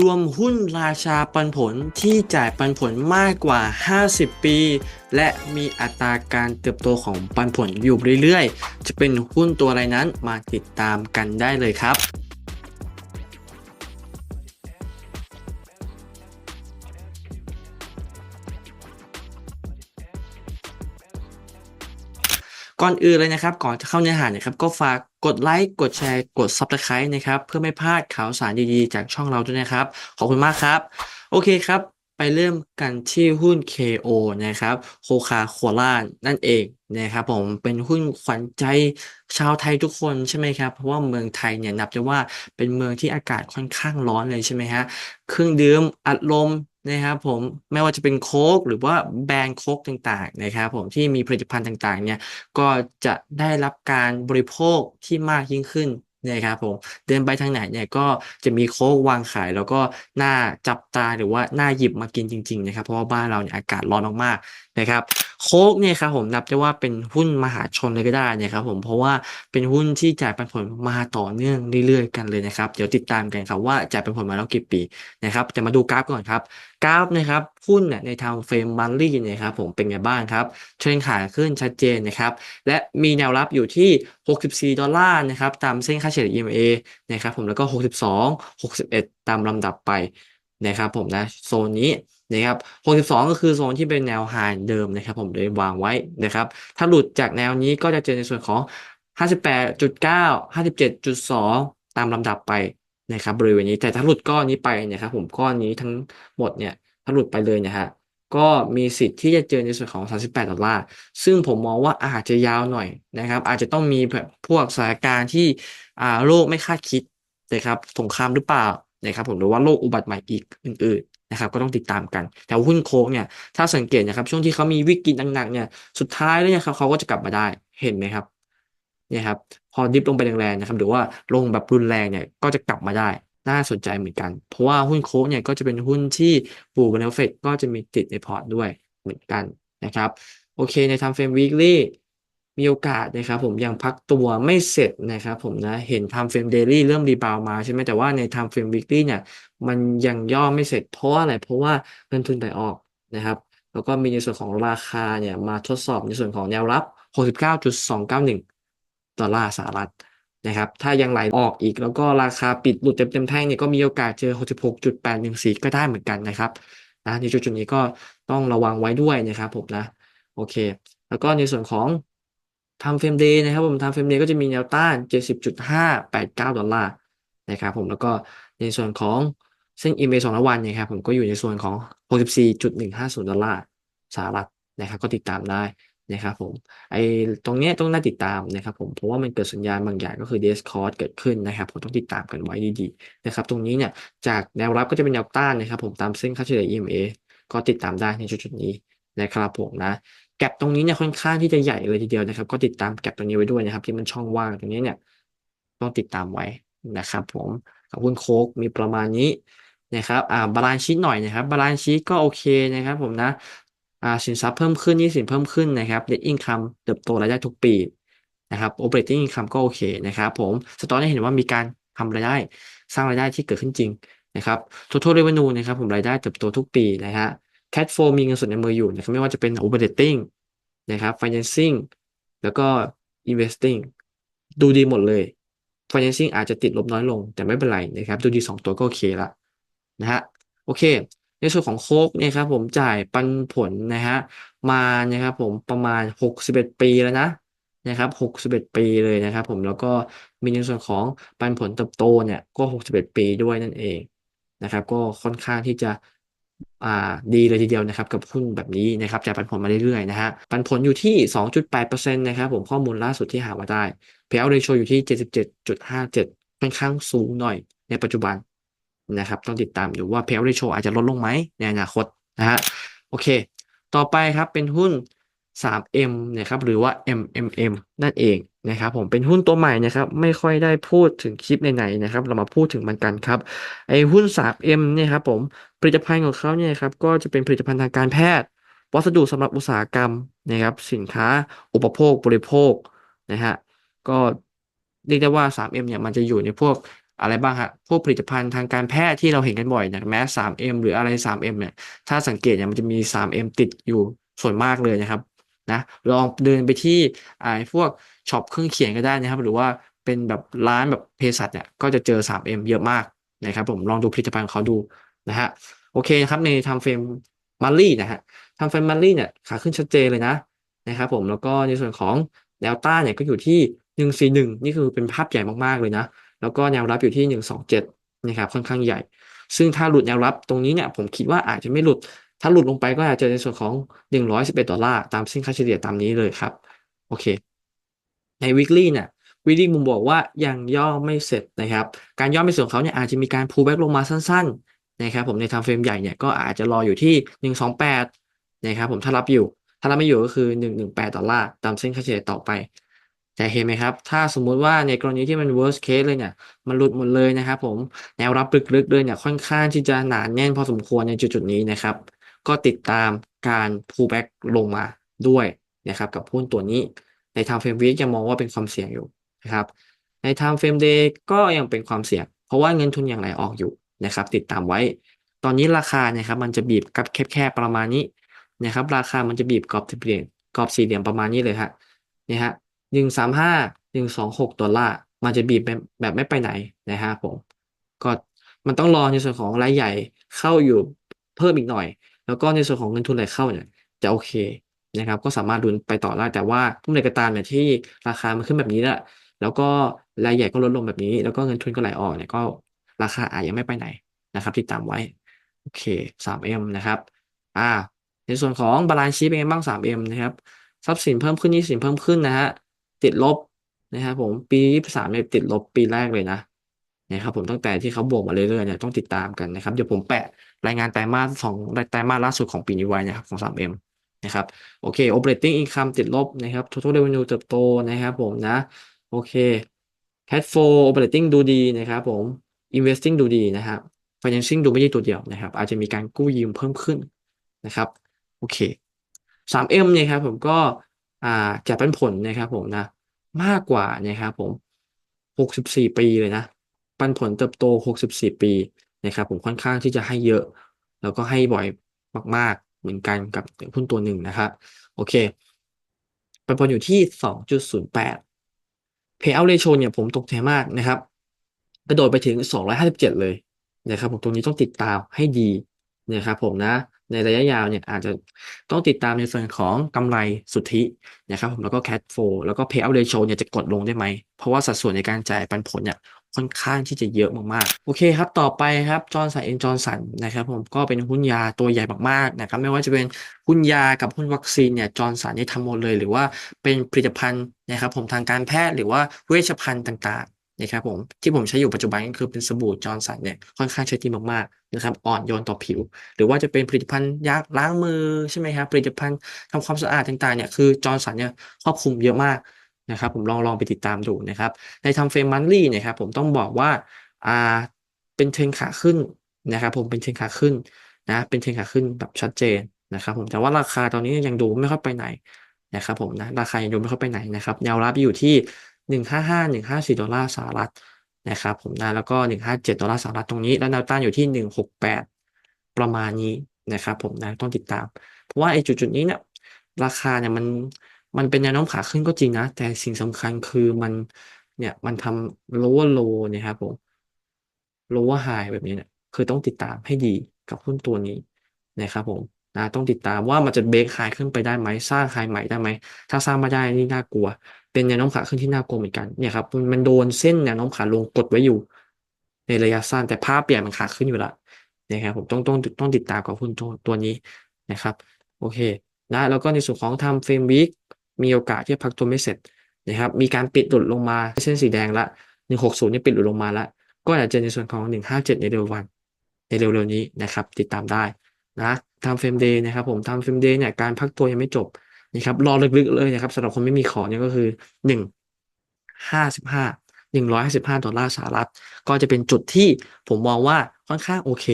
รวมหุ้นราชาปันผลที่จ่ายปันผลมากกว่า 50 ปี และมีอัตราการเติบโตของปันผลอยู่เรื่อยๆ จะเป็นหุ้นตัวอะไรนั้นมาติดตามกันได้เลยครับ ก่อนอื่นเลยนะครับ ก่อนจะเข้าเนื้อหานะครับ ก็ฝากกดไลค์กดแชร์กด Subscribe นะครับ เพื่อไม่พลาดข่าวสารดีๆ จากช่องเราด้วยนะครับ ขอบคุณมากครับ โอเคครับ ไปเริ่มกันที่หุ้น KO นะครับโคคาโคล่านั่นเองนะครับผมเป็นหุ้นขวัญใจชาวไทยทุกคนใช่ไหมครับ เพราะว่าเมืองไทยเนี่ยนับได้ว่าเป็นเมืองที่อากาศค่อนข้างร้อนเลยใช่ไหมฮะเครื่องดื่มอัดลม นะครับผมไม่ว่าจะเป็นโค้กหรือว่าแบรนด์โค้กต่างๆนะครับผมที่มีผลิตภัณฑ์ต่างๆเนี่ยก็จะได้รับการบริโภคที่มากยิ่งขึ้นนะครับผมเดินไปทางไหนเนี่ยก็จะมีโค้กวางขาย แล้วก็น่าจับตาหรือว่าน่าหยิบมากินจริงๆนะครับเพราะว่าบ้านเราเนี่ยอากาศร้อนมากๆนะครับ โค้กเนี่ยครับผมนับได้ว่าเป็นหุ้นมหาชนเลยก็ได้นะครับผมเพราะว่าเป็นหุ้นที่จ่ายปันผลมาต่อเนื่องเรื่อยๆกันเลยนะครับ เดี๋ยวติดตามกันครับว่าจ่ายปันผลมาแล้วกี่ปีนะครับจะมาดูกราฟก่อนครับกราฟนะครับหุ้นเนี่ยในทางเฟรมมันลี่เนี่ยครับผมเป็นไงบ้างครับเทรนขาขึ้นชัดเจนนะครับและมีแนวรับอยู่ที่ 64 ดอลลาร์นะครับตามเส้นค่าเฉลี่ย EMA นะครับผมแล้วก็ 62 61 ตามลำดับไปนะครับผมนะโซนนี้ นะครับ62 ก็คือโซนที่เป็นแนวไฮเดิมนะครับ ผมเลยวางไว้นะครับ ถ้าหลุดจากแนวนี้ก็จะเจอในส่วนของ 58.9 57.2 ตามลำดับไปนะครับบริเวณนี้แต่ถ้าหลุดก้อนนี้ไปเนี่ยครับผมก้อนนี้ทั้งหมดเนี่ยถ้าหลุดไปเลยนะฮะก็มีสิทธิ์ที่จะเจอในส่วนของ 38 ดอลลาร์ ซึ่งผมมองว่าอาจจะยาวหน่อยนะครับ อาจจะต้องมีแบบพวกสถานการณ์ที่อ่าโลกไม่คาดคิดนะครับ สงครามหรือเปล่านะครับผมหรือว่าโรคอุบัติใหม่อีกอื่น นะครับก็ต้องติดตามกัน แต่หุ้นโค้งเนี่ยถ้าสังเกตนะครับช่วงที่เขามีวิกฤตหนักๆเนี่ยสุดท้ายแล้วเนี่ยครับเขาก็จะกลับมาได้เห็นไหมครับเนี่ยครับพอดิฟลงไปแรงๆนะครับหรือว่าลงแบบรุนแรงเนี่ยก็จะกลับมาได้น่าสนใจเหมือนกัน เพราะว่าหุ้นโค้กเนี่ยก็จะเป็นหุ้นที่บูเบนเฟตก็จะมีติดในพอร์ตด้วยเหมือนกันนะครับโอเคใน time frame weekly มีโอกาสนะครับผมยังพักตัวไม่เสร็จนะครับผมนะเห็น time frame daily เริ่มรีบาวมาใช่ไหมแต่ว่าใน time frame weekly เนี่ยมันยังย่อไม่เสร็จเพราะอะไรเพราะว่าเงินทุนไหลออกนะครับ แล้วก็มีในส่วนของราคาเนี่ยมาทดสอบในส่วนของแนวรับ 69.291 ดอลลาร์สหรัฐนะครับ ถ้ายังไหลออกอีกแล้วก็ราคาปิดหลุดเต็มเต็มแท่งเนี่ยก็มีโอกาสเจอ 66.814 ก็ได้เหมือนกันนะครับนะในจุดจุดนี้ก็ต้องระวังไว้ด้วยนะครับผมนะโอเค แล้วก็ในส่วนของ time frame day นะครับผม time frame day ก็จะมีแนวต้าน 70.589 ดอลลาร์นะครับผมแล้วก็ในส่วนของเส้น EMA 200วันนี่ยครับผมก็อยู่ในส่วนของ 64.150 ดอลลาร์สหรัฐนะครับก็ติดตามได้นะครับผมไอ้ตรงเนี้ยต้องน่าติดตามนะครับผมเพราะว่ามันเกิดสัญญาณบางอย่างก็คือ d e s c o r d เกิดขึ้นนะครับผมต้องติดตามกันไว้ดีๆนะครับตรงนี้เนี่ยจากแนวรับก็จะเป็นแนวต้านนะครับผมตามเส้นค่าเฉลี่ย EMA ก็ติดตามได้ในจุดๆนี้นะครับผมนะ แก็บตรงนี้เนี่ยค่อนข้างที่จะใหญ่เลยทีเดียวนะครับ ก็ติดตามแก็บตรงนี้ไว้ด้วยนะครับ ที่มันช่องว่างตรงนี้เนี่ย ต้องติดตามไว้นะครับผมกับหุ้นโคกมีประมาณนี้นะครับอ่าบาลานซ์ชีตหน่อยนะครับบาลานซ์ชีตก็โอเคนะครับ ผมนะอ่าสินทรัพย์เพิ่มขึ้นนี้สินเพิ่มขึ้นนะครับ net income เติบโตรายได้ทุกปีนะครับ operating income ก็โอเคนะครับผมสตอรี่เห็นว่ามีการทำรายได้ สร้างรายได้ที่เกิดขึ้นจริงนะครับ total revenue นะครับผมรายได้เติบโตทุกปีนะฮะ cash flow มีเงินสดในมืออยู่นะครับไม่ว่าจะเป็น operating นะครับ financing แล้วก็ investing ดูดีหมดเลย financing อาจจะติดลบน้อยลง แต่ไม่เป็นไรนะครับ ดูดี 2 ตัวก็โอเคละนะฮะโอเค ในส่วนของโคกเนี่ยครับผมจ่ายปันผลนะฮะมานะครับผมประมาณ 61 ปีแล้วนะนะครับ61 ปีเลยนะครับผมแล้วก็มีในส่วนของปันผลเติบโตเนี่ยก็ 61 ปีด้วยนั่นเองนะครับก็ค่อนข้างที่จะ ดีเลยทีเดียวนะครับกับหุ้นแบบนี้นะครับจ่ายปันผลมาเรื่อยๆนะฮะปันผลอยู่ที่ 2.8%นะครับผมข้อมูลล่าสุดที่หามาได้ payout ratio อยู่ที่ 77.57ค่อนข้างสูงหน่อยในปัจจุบันนะครับต้องติดตามดูว่า payout ratio อาจจะลดลงไหมในอนาคตนะฮะโอเค ต่อไปครับเป็นหุ้น 3M นะครับหรือว่า MMM นั่นเอง นะครับผมเป็นหุ้นตัวใหม่นะครับ ไม่ค่อยได้พูดถึงคลิปไหนๆนะครับ เรามาพูดถึงมันกันครับ ไอ้หุ้น 3M เนี่ยครับผมผลิตภัณฑ์ของเขาเนี่ยครับก็จะเป็นผลิตภัณฑ์ทางการแพทย์ วัสดุสำหรับอุตสาหกรรมนะครับ สินค้าอุปโภคบริโภคนะฮะก็เรียกได้ว่า 3M เนี่ยมันจะอยู่ในพวกอะไรบ้างฮะพวกผลิตภัณฑ์ทางการแพทย์ที่เราเห็นกันบ่อยนะแมส 3M หรืออะไร 3M เนี่ยถ้าสังเกตเนี่ยมันจะมี 3M ติดอยู่ส่วนมากเลยนะครับ นะลองเดินไปที่ไอ้พวกช็อปเครื่องเขียนก็ได้นะครับ หรือว่าเป็นแบบร้านแบบเภสัชเนี่ยก็จะเจอ 3M เยอะมากนะครับผมลองดูผลิตภัณฑ์ของเขาดูนะฮะโอเคนะครับในทำเฟรมมัลลี่นะฮะทำเฟรมมัลลี่เนี่ยขาขึ้นชัดเจนเลยนะนะครับผมแล้วก็ในส่วนของแนวต้านเนี่ยก็อยู่ที่หนึ่งสี่หนึ่งนี่คือเป็นภาพใหญ่มากๆเลยนะ แล้วก็แนวรับอยู่ที่หนึ่งสองเจ็ดนะครับค่อนข้างใหญ่ ซึ่งถ้าหลุดแนวรับตรงนี้เนี่ยผมคิดว่าอาจจะไม่หลุด ถ้าหลุดลงไปก็อาจจะในส่วนของหนึ่งร้อยสิบเอ็ดดอลลาร์ตามเส้นค่าเฉลี่ยตามนี้เลยครับ โอเค ใน weekly เนี่ย weekly มุมบอกว่ายังย่อไม่เสร็จนะครับ การย่อไม่สร็จของเขาเนี่ยอาจจะมีการ pull back ลงมาสั้นๆนะครับผมใน time frame ใหญ่เนี่ยก็อาจจะรออยู่ที่หนึ่งสองแปดนะครับผมถ้ารับอยู่ ถ้ารับไม่อยู่ก็คือหนึ่งหนึ่งแปดดอลลาร์ตามเส้นค่าเฉลี่ยต่อไปแต่เห็นไหมครับ ถ้าสมมุติว่าในกรณีที่มัน worst case เลยเนี่ย มันหลุดหมดเลยนะครับผม แนวรับลึกๆเลยเนี่ยค่อนข้างที่จะหนาแน่นพอสมควรในจุดๆนี้นะครับ ก็ติดตามการ pull back ลงมาด้วยนะครับกับหุ้นตัวนี้ใน time frame week ยังมองว่าเป็นความเสี่ยงอยู่นะครับใน time frame day ก็ยังเป็นความเสี่ยง เพราะว่าเงินทุนอยังไหลออกอยู่นะครับ ติดตามไว้ ตอนนี้ราคาเนี่ยครับ มันจะบีบกับแคบๆประมาณนี้นะครับ ราคามันจะบีบกรอบสี่เหลี่ยมกรอบสี่เหลี่ยมประมาณนี้เลยฮะนี่ฮะหนึ่งสามห้าหนึ่งสองหกดอลลาร์มันจะบีบแบบไม่ไปไหนนะฮะผมก็มันต้องรอในส่วนของรายใหญ่เข้าอยู่เพิ่มอีกหน่อย แล้วก็ในส่วนของเงินทุนไหลเข้าเนี่ยจะโอเคนะครับ ก็สามารถดุนไปต่อได้แต่ว่าทุกในกระตามเนี่ยที่ราคามันขึ้นแบบนี้แหละแล้วก็รายใหญ่ก็ลดลงแบบนี้ แล้วก็เงินทุนก็ไหลออกเนี่ยก็ราคาอาจยังไม่ไปไหนนะครับติดตามไว้โอเค 3M นะครับ อ่า ในส่วนของบาลานซ์ชีเป็นไงบ้าง 3M นะครับ ทรัพย์สินเพิ่มขึ้นหนี้สินเพิ่มขึ้นนะฮะ ติดลบนะครับผม ปี 23เนี่ยติดลบปีแรกเลยนะ นะครับผมตั้งแต่ที่เขาบวกมาเรื่อยๆเนี่ยต้องติดตามกันนะครับเดี๋ยวผมแปะรายงานไตรมาสสองไตรมาสล่าสุดของปีนี้ไว้นะครับของ 3M นะครับโอเค operating income ติดลบนะครับ total revenue เติบโตนะครับผมนะโอเค cash flow operating ดูดีนะครับผม investing ดูดีนะครับ financing ดูไม่ใช่ตัวเดียวนะครับ อาจจะมีการกู้ยืมเพิ่มขึ้นนะครับโอเค 3M เนี่ยครับผมก็อ่าจะเป็นผลนะครับผมนะมากกว่านะครับผม 64 ปีเลยนะ ปันผลเติบโต 64 ปีนะครับผมค่อนข้างที่จะให้เยอะ แล้วก็ให้บ่อยมาก ๆ เหมือนกันกับหุ้นตัวหนึ่งนะครับโอเค ปันผลอยู่ที่ 2.08 payout ratio เนี่ยผมตกใจมากนะครับกระโดดไปถึง 257 เลยนะครับผมตรงนี้ต้องติดตามให้ดีนะครับผมนะในระยะยาวเนี่ยอาจจะต้องติดตามในส่วนของกำไรสุทธินะครับผมแล้วก็ cash flow แล้วก็ payout ratio เนี่ยจะกดลงได้ไหม เพราะว่าสัดส่วนในการจ่ายปันผลเนี่ย ค่อนข้างที่จะเยอะมากๆ โอเคครับ ต่อไปครับจอร์นสันเอ็นจอร์นสันนะครับผมก็เป็นหุ้นยาตัวใหญ่มากๆนะครับไม่ว่าจะเป็นหุ้นยากับหุ้นวัคซีนเนี่ยจอร์นสันนี่ทำหมดเลย หรือว่าเป็นผลิตภัณฑ์นะครับผมทางการแพทย์หรือว่าเวชภัณฑ์ต่างๆนะครับผมที่ผมใช้อยู่ปัจจุบันก็คือเป็นสบู่จอร์นสันเนี่ยค่อนข้างใช้ดีมากๆนะครับอ่อนโยนต่อผิว หรือว่าจะเป็นผลิตภัณฑ์ยาล้างมือใช่ไหมครับผลิตภัณฑ์ทำความสะอาดต่างๆเนี่ยคือจอร์นสันเนี่ยครอบคลุมเยอะมาก นะครับผมลองลองไปติดตามดูนะครับ ในทำเฟรมมันลี่นะครับผมต้องบอกว่าอ่าเป็นเทรนขาขึ้นนะครับผมเป็นเทรนขาขึ้นนะเป็นเทรนขาขึ้นแบบชัดเจนนะครับผมแต่ว่าราคาตอนนี้ยังดูไม่ค่อยไปไหนนะครับผมนะราคายังดูไม่ค่อยไปไหนนะครับแนวรับอยู่ที่หนึ่งห้าห้าหนึ่งห้าสี่ดอลลาร์สหรัฐนะครับผมนะแล้วก็หนึ่งห้าเจ็ดอลลาร์สหรัฐตรงนี้ แล้วแนวต้านอยู่ที่หนึ่งหกแปดประมาณนี้นะครับผมนะต้องติดตาม เพราะว่าไอ้จุดจุดนี้เนี่ยราคาเนี่ยมัน มันเป็นแนวโน้มขาขึ้นก็จริงนะ แต่สิ่งสำคัญคือมันเนี่ยมันทำ lower low เนี่ยครับผม lower high แบบนี้เนี่ยคือต้องติดตามให้ดีกับหุ้นตัวนี้นะครับผมนะต้องติดตามว่ามันจะเบรกไฮขึ้นไปได้ไหมสร้างไฮใหม่ได้ไหม ถ้าสร้างไม่ได้นี่น่ากลัว เป็นแนวโน้มขาขึ้นที่น่ากลัวเหมือนกันเนี่ยครับมันโดนเส้นแนวโน้มขาลงกดไว้อยู่ ในระยะสั้นแต่ภาพเปลี่ยนมันขาขึ้นอยู่ละนะครับผมต้องต้องต้องติดตามกับหุ้นตัวตัวนี้นะครับ โอเคนะแล้วก็ในส่วนของทำเฟรมวิก มีโอกาสที่พักตัวไม่เสร็จนะครับมีการปิดหลุดลงมาเส้นสีแดงละ 160นี่ปิดหลุดลงมาละก็อาจจะในส่วนของ 157 ในเร็ววันในเร็วๆนี้นะครับติดตามได้นะทำเฟรมเดย์นะครับผมทำเฟรมเดย์เนี่ยการพักตัวยังไม่จบนะครับรอลึกๆเลยนะครับสำหรับคนไม่มีขอเนี่ยก็คือ 1 55 155 ดอลลาร์สหรัฐ ก็จะเป็นจุดที่ผมมองว่าค่อนข้างโอเค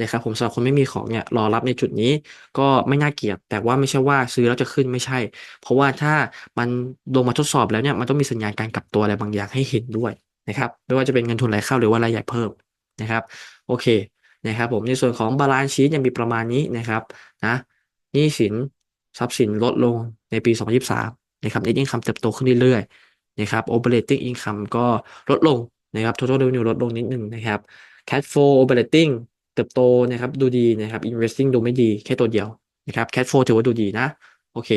นะครับผมสำหรับคนไม่มีของเนี่ยรอรับในจุดนี้ก็ไม่น่าเกลียดแต่ว่าไม่ใช่ว่าซื้อแล้วจะขึ้นไม่ใช่ เพราะว่าถ้ามันลงมาทดสอบแล้วเนี่ยมันต้องมีสัญญาณการกลับตัวอะไรบางอย่างให้เห็นด้วยนะครับไม่ว่าจะเป็นเงินทุนไหลเข้าหรือว่ารายจ่ายเพิ่มนะครับโอเคนะครับผมในส่วนของบาลานซ์ชีตยังมีประมาณนี้นะครับนะหนี้สินทรัพย์สินลดลงในปี 2023นะครับ net income เติบโตขึ้นเรื่อยๆนะครับ operating income ก็ลดลงนะครับ total revenue ลดลงนิดหนึ่งนะครับ cash flow operating เติบโตนะครับดูดีนะครับ investing ดูไม่ดีแค่ตัวเดียวนะครับ cash flow ถือว่าดูดีนะ โอเค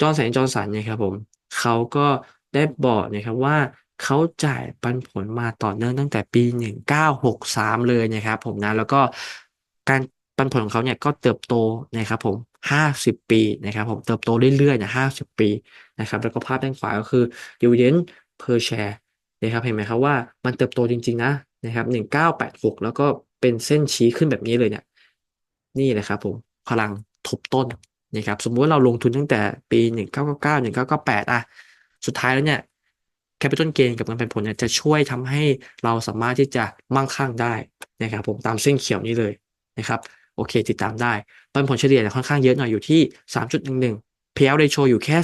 จอห์นสันจอห์นสันนะครับผมเขาก็ได้บอกนะครับว่าเขาจ่ายปันผลมาต่อเนื่องตั้งแต่ปี 1963 เลยนะครับผมนะแล้วก็การปันผลของเขาเนี่ยก็เติบโตนะครับผม50 ปีนะครับผมเติบโตเรื่อยๆนะ50 ปีนะครับแล้วก็ภาพด้านขวาก็คือ dividend per share นะครับเห็นไหมครับว่ามันเติบโตจริงๆนะนะครับ1986 แล้วก็ เป็นเส้นชี้ขึ้นแบบนี้เลยเนี่ย นี่แหละครับผมพลังทบต้นนะครับสมมุติว่าเราลงทุนตั้งแต่ปี 1999 1998 อะ สุดท้ายแล้วเนี่ย capital gain กับเงินปันผลเนี่ยจะช่วยทำให้เราสามารถที่จะมั่งคั่งได้นะครับผมตามเส้นเขียวนี้เลยนะครับโอเค ติดตามได้ปันผลเฉลี่ยค่อนข้างเยอะหน่อยอยู่ที่ 3.11 payout ratio อยู่แค่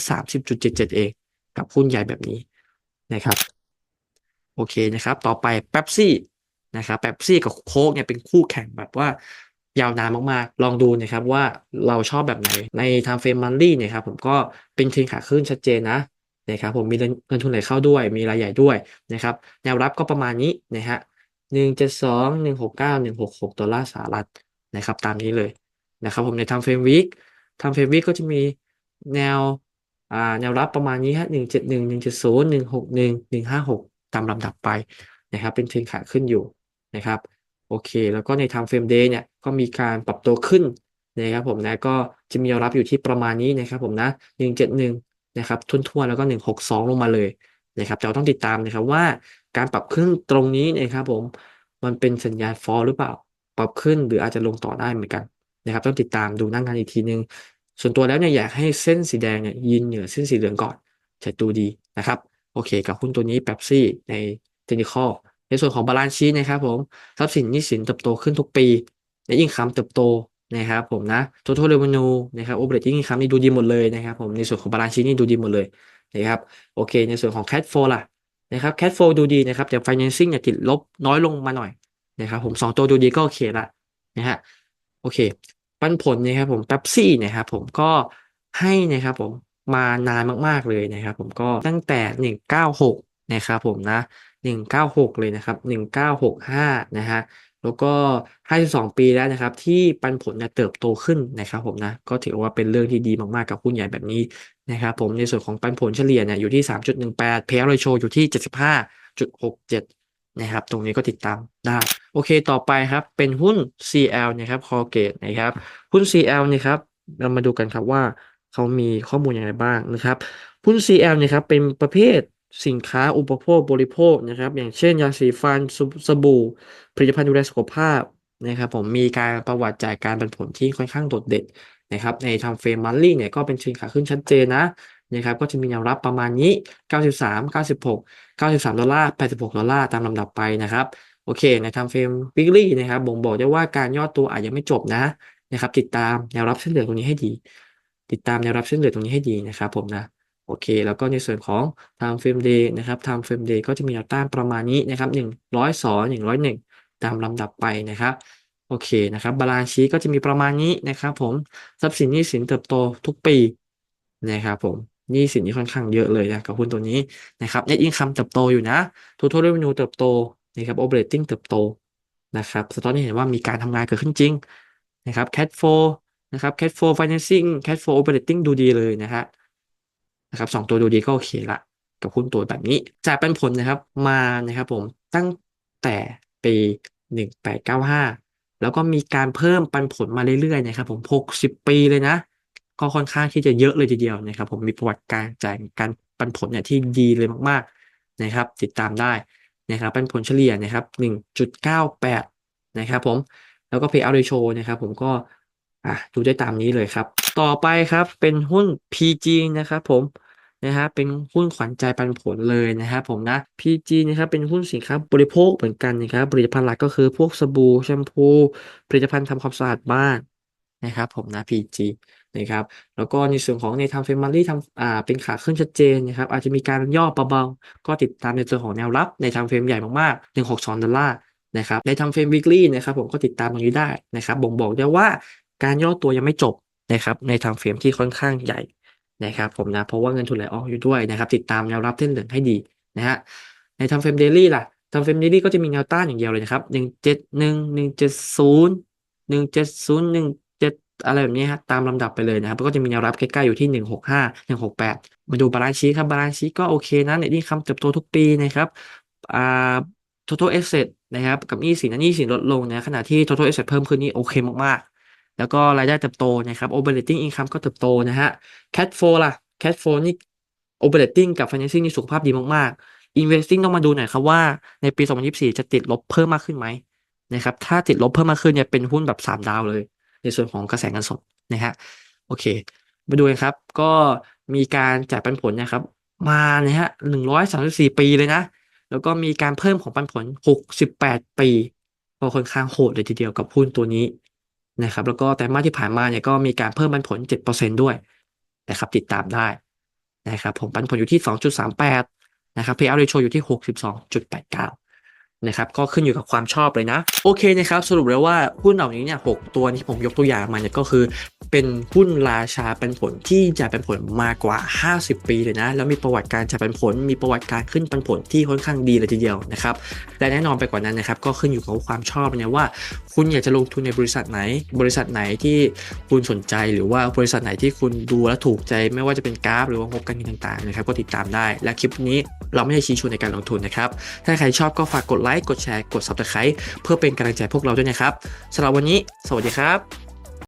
30.77 เอง กับหุ้นใหญ่แบบนี้นะครับ โอเคนะครับ ต่อไปเป๊ปซี่ นะครับเป๊ปซี่กับโค้กเนี่ยเป็นคู่แข่งแบบว่ายาวนานมากๆ ลองดูนะครับว่าเราชอบแบบไหนใน time frame monthly เนี่ยครับผมก็เป็นเทรนขาขึ้นชัดเจนนะนะครับผมมีเงินทุนไหลเข้าด้วย มีรายใหญ่ด้วยนะครับแนวรับก็ประมาณนี้นะฮะหนึ่งเจ็ดสองหนึ่งหกเก้าหนึ่งหกหกดอลลาร์สหรัฐนะครับตามนี้เลยนะครับผมใน time frame week time frame week ก็จะมีแนวอ่าแนวรับประมาณนี้ฮะหนึ่งเจ็ดหนึ่งหนึ่งเจ็ดศูนย์หนึ่งหกหนึ่งหนึ่งห้าหกตามลำดับไปนะครับเป็นเทรนขาขึ้นอยู่ นะครับโอเค แล้วก็ใน time frame day เนี่ยก็มีการปรับตัวขึ้นนะครับผมนะก็จะมีรับอยู่ที่ประมาณนี้นะครับผมนะหนึ่งเจ็ดหนึ่งนะครับทุนทั่วแล้วก็หนึ่งหกสองลงมาเลยนะครับเราต้องติดตามนะครับว่าการปรับขึ้นตรงนี้นะครับผมมันเป็นสัญญาณฟอลหรือเปล่า ปรับขึ้นหรืออาจจะลงต่อได้เหมือนกันนะครับ ต้องติดตามดูน้างงานอีกทีนึง ส่วนตัวแล้วเนี่ยอยากให้เส้นสีแดงเนี่ยยืนเหนือเส้นสีเหลืองก่อนจะดูดีนะครับ โอเค กับหุ้นตัวนี้เป๊ปซี่ในเทคนิคอล ในส่วนของบาลานซ์ชีนะครับผมทรัพย์สินหนี้สินเติบโตขึ้นทุกปีในยิ่งคำเติบโตนะครับผมนะ total revenue นะครับ operating income นี่ดูดีหมดเลยนะครับผมในส่วนของบาลานซ์ชีนี่ดูดีหมดเลยนะครับโอเค ในส่วนของ cash flow ล่ะนะครับ cash flow ดูดีนะครับแต่ financing เนี่ยติดลบน้อยลงมาหน่อยนะครับผมสองตัวดูดีก็โอเคละนะฮะโอเค ปันผลนะครับผมเป๊ปซี่นะครับผมก็ให้นะครับผมมานานมากๆเลยนะครับผมก็ตั้งแต่หนึ่งเก้าหกนะครับผมนะ หนึ่งเก้าหกเลยนะครับหนึ่งเก้าหกห้านะฮะ แล้วก็ห้าสิบสองปีแล้วนะครับ ที่ปันผลเนี่ยเติบโตขึ้นนะครับผมนะ ก็ถือว่าเป็นเรื่องที่ดีมาก ๆ กับหุ้นใหญ่แบบนี้นะครับผม ในส่วนของปันผลเฉลี่ยเนี่ยอยู่ที่สามจุดหนึ่งแปดเพย์เรโชอยู่ที่เจ็ดสิบห้าจุดหกเจ็ดนะครับ ตรงนี้ก็ติดตามได้ โอเค ต่อไปครับ เป็นหุ้น CL นะครับ Colgate นะครับ หุ้น CL เนี่ยครับ เรามาดูกันครับว่าเขามีข้อมูลอย่างไรบ้างนะครับ หุ้น CL เนี่ยครับ เป็นประเภท สินค้าอุปโภคบริโภคนะครับ อย่างเช่นยาสีฟันสบู่ผลิตภัณฑ์ดูแลสุขภาพนะครับผมมีการประวัติจ่ายการปันผลที่ค่อนข้างโดดเด่นนะครับใน time frame monthly เนี่ยก็เป็นเทรนขาขึ้นชัดเจนนะนะครับก็จะมีแนวรับประมาณนี้ 93 96 93 ดอลลาร์ 86 ดอลลาร์ตามลำดับไปนะครับโอเคใน time frame weekly นะครับบ่งบอกได้ว่าการย่อตัวอาจจะไม่จบนะนะครับติดตามแนวรับเส้นเหลืองตรงนี้ให้ดี ติดตามแนวรับเส้นเหลืองตรงนี้ให้ดีนะครับผมนะ โอเค แล้วก็ในส่วนของ time frame day นะครับ time frame day ก็จะมีแนวต้านประมาณนี้นะครับ102 101 ตามลำดับไปนะครับโอเคนะครับบาลานซ์ชีก็จะมีประมาณนี้นะครับผมทรัพย์สินหนี้สินเติบโตทุกปีนะครับผมหนี้สินนี่ค่อนข้างเยอะเลยนะกับหุ้นตัวนี้นะครับ net income เติบโตอยู่นะ total revenue เติบโตนะครับ operating เติบโตนะครับสะท้อนให้เห็นว่ามีการทำงานเกิดขึ้นจริงนะครับ cash flow นะครับ cash flow financing cash flow operating ดูดีเลยนะฮะ นะครับสองตัวดูดีก็โอเคละกับหุ้นตัวแบบนี้จ่ายปันผลนะครับมานะครับผมตั้งแต่ปีหนึ่งแปดเก้าห้าแล้วก็มีการเพิ่มปันผลมาเรื่อยๆนะครับผมหกสิบปีเลยนะ ก็ค่อนข้างที่จะเยอะเลยทีเดียวนะครับผมมีประวัติการจ่ายการปันผลเนี่ยที่ดีเลยมากๆนะครับติดตามได้นะครับปันผลเฉลี่ยนะครับหนึ่งจุดเก้าแปดนะครับผมแล้วก็ payout ratio นะครับผมก็อะดูได้ตามนี้เลยครับ ต่อไปครับเป็นหุ้น PG นะครับผมนะฮะเป็นหุ้นขวัญใจปันผลเลยนะครับผมนะ PG นะครับเป็นหุ้นสินค้าบริโภคเหมือนกันนะครับผลิตภัณฑ์หลักก็คือพวกสบู่แชมพูผลิตภัณฑ์ทำความสะอาดบ้านนะครับผมนะ PG นะครับแล้วก็ในส่วนของใน Time Frame Monthly ทำอ่าเป็นขาขึ้นชัดเจนนะครับอาจจะมีการย่อเบาๆก็ติดตามในส่วนของแนวรับใน Time Frame ใหญ่มากๆ162ดอลลาร์นะครับใน Time Frame Weekly นะครับผมก็ติดตามตรงนี้ได้นะครับบ่งบอกได้ว่าการย่อตัวยังไม่จบ นะครับใน Time Frame ที่ค่อนข้างใหญ่นะครับผมนะเพราะว่าเงินทุนไหลออกอยู่ด้วยนะครับติดตามแนวรับเส้นเหลืองให้ดีนะฮะใน Time Frame Daily ล่ะ Time Frame Daily ก็จะมีแนวต้านอย่างเดียวเลยนะครับ171 170 170 17อะไรแบบนี้ฮะตามลำดับไปเลยนะครับก็จะมีแนวรับใกล้ๆอยู่ที่165 168มาดูบาลานซ์ชีครับบาลานซ์ชีก็โอเคนะในนี่คำเติบโตทุกปีนะครับอ่า total asset นะครับกับหนี้สินอันหนี้สินลดลงนะขณะที่ total asset เพิ่มขึ้นนี่โอเคมากๆ แล้วก็รายได้เติบโตนะครับ operating income ก็เติบโตนะฮะ cash flow ล่ะ cash flow นี่ operating กับ financing นี่สุขภาพดีมากๆ investing ต้องมาดูหน่อยครับว่าในปี 2024 จะติดลบเพิ่มมากขึ้นไหมนะครับ ถ้าติดลบเพิ่มมากขึ้นเนี่ยเป็นหุ้นแบบ 3 ดาวเลย ในส่วนของกระแสเงินสดนะฮะ โอเค มาดูกันครับ ก็มีการจ่ายปันผลนะครับ มานะฮะ 134 ปีเลยนะ แล้วก็มีการเพิ่มของปันผล 68 ปีก็ค่อนข้างโหดเลยทีเดียวกับหุ้นตัวนี้ นะครับ แล้วก็แต่มาที่ผ่านมาเนี่ยก็มีการเพิ่มปันผล 7%ด้วยนะครับ ติดตามได้นะครับ ผมปันผลอยู่ที่ 2.38 นะครับ payout ratio อยู่ที่ 62.89 นะครับ ก็ขึ้นอยู่กับความชอบเลยนะ โอเคนะครับ สรุปแล้วว่าหุ้นเหล่านี้เนี่ย 6 ตัวที่ผมยกตัวอย่างมาเนี่ยก็คือ เป็นหุ้นราชาเป็นผลที่จ่ายเป็นผลมากกว่า 50 ปีเลยนะ แล้วมีประวัติการจ่ายเป็นผล มีประวัติการขึ้นปันผลที่ค่อนข้างดีเลยทีเดียวนะครับและแน่นอนไปกว่านั้นนะครับก็ขึ้นอยู่กับความชอบเนี่ยว่า คุณอยากจะลงทุนในบริษัทไหน บริษัทไหนที่คุณสนใจหรือว่าบริษัทไหนที่คุณดูแลถูกใจ ไม่ว่าจะเป็นกราฟ หรือว่างบการเงินต่างๆนะครับก็ติดตามได้ และคลิปนี้เราไม่ได้ชี้ชวนในการลงทุนนะครับถ้าใครชอบก็ฝากกดไลค์กดแชร์กด subscribe เพื่อเป็นกำลังใจพวกเราด้วยนะครับสำหรับวันนี้ สวัสดีครับ